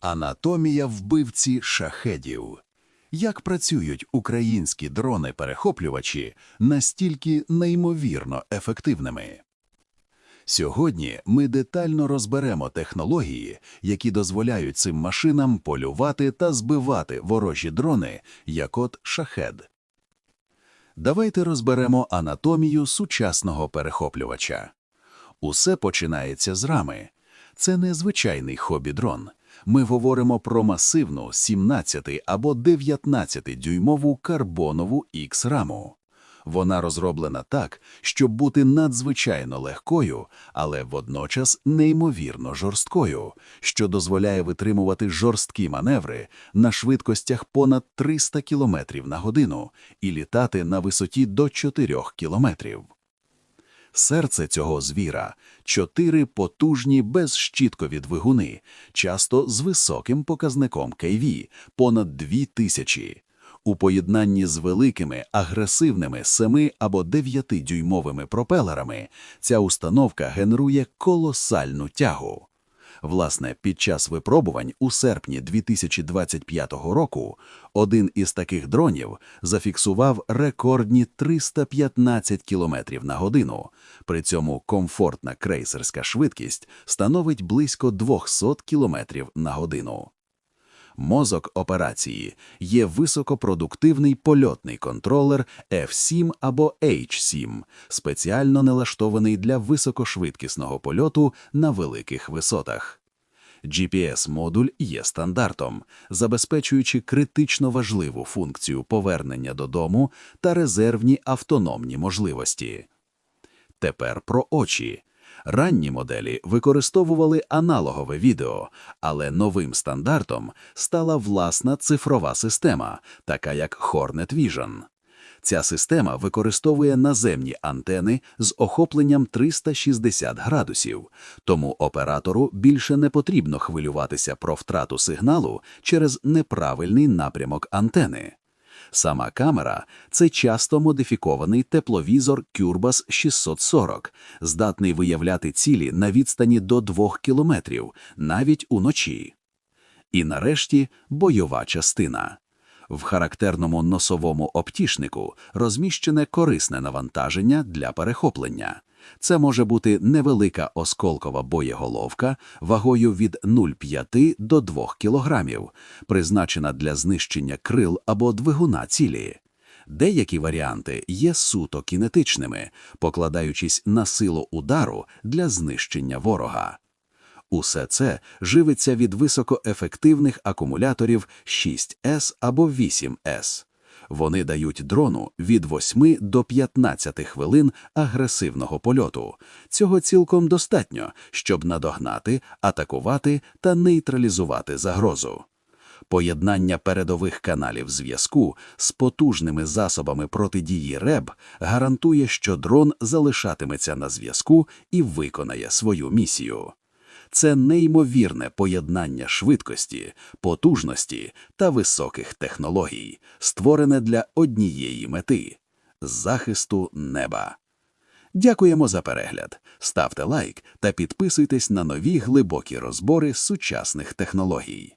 Анатомія вбивці шахедів. Як працюють українські дрони-перехоплювачі настільки неймовірно ефективними? Сьогодні ми детально розберемо технології, які дозволяють цим машинам полювати та збивати ворожі дрони, як от шахед. Давайте розберемо анатомію сучасного перехоплювача. Усе починається з рами. Це не звичайний хобі-дрон. Ми говоримо про масивну 17 або 19 дюймову карбонову X-раму. Вона розроблена так, щоб бути надзвичайно легкою, але водночас неймовірно жорсткою, що дозволяє витримувати жорсткі маневри на швидкостях понад 300 км на годину і літати на висоті до 4 км. Серце цього звіра – чотири потужні безщіткові двигуни, часто з високим показником KV – понад 2000. У поєднанні з великими агресивними 7 або 9-дюймовими пропелерами ця установка генерує колосальну тягу. Власне, під час випробувань у серпні 2025 року один із таких дронів зафіксував рекордні 315 км на годину. При цьому комфортна крейсерська швидкість становить близько 200 км на годину. Мозок операції є високопродуктивний польотний контролер F7 або H7, спеціально налаштований для високошвидкісного польоту на великих висотах. GPS-модуль є стандартом, забезпечуючи критично важливу функцію повернення додому та резервні автономні можливості. Тепер про очі. Ранні моделі використовували аналогове відео, але новим стандартом стала власна цифрова система, така як Hornet Vision. Ця система використовує наземні антени з охопленням 360 градусів, тому оператору більше не потрібно хвилюватися про втрату сигналу через неправильний напрямок антени. Сама камера це часто модифікований тепловізор Curbas 640, здатний виявляти цілі на відстані до 2 кілометрів, навіть уночі. І нарешті бойова частина. В характерному носовому оптішнику розміщене корисне навантаження для перехоплення. Це може бути невелика осколкова боєголовка вагою від 0,5 до 2 кг, призначена для знищення крил або двигуна цілі. Деякі варіанти є суто кінетичними, покладаючись на силу удару для знищення ворога. Усе це живиться від високоефективних акумуляторів 6С або 8С. Вони дають дрону від 8 до 15 хвилин агресивного польоту. Цього цілком достатньо, щоб надогнати, атакувати та нейтралізувати загрозу. Поєднання передових каналів зв'язку з потужними засобами протидії РЕБ гарантує, що дрон залишатиметься на зв'язку і виконає свою місію. Це неймовірне поєднання швидкості, потужності та високих технологій, створене для однієї мети захисту неба. Дякуємо за перегляд. Ставте лайк та підписуйтесь на нові глибокі розбори сучасних технологій.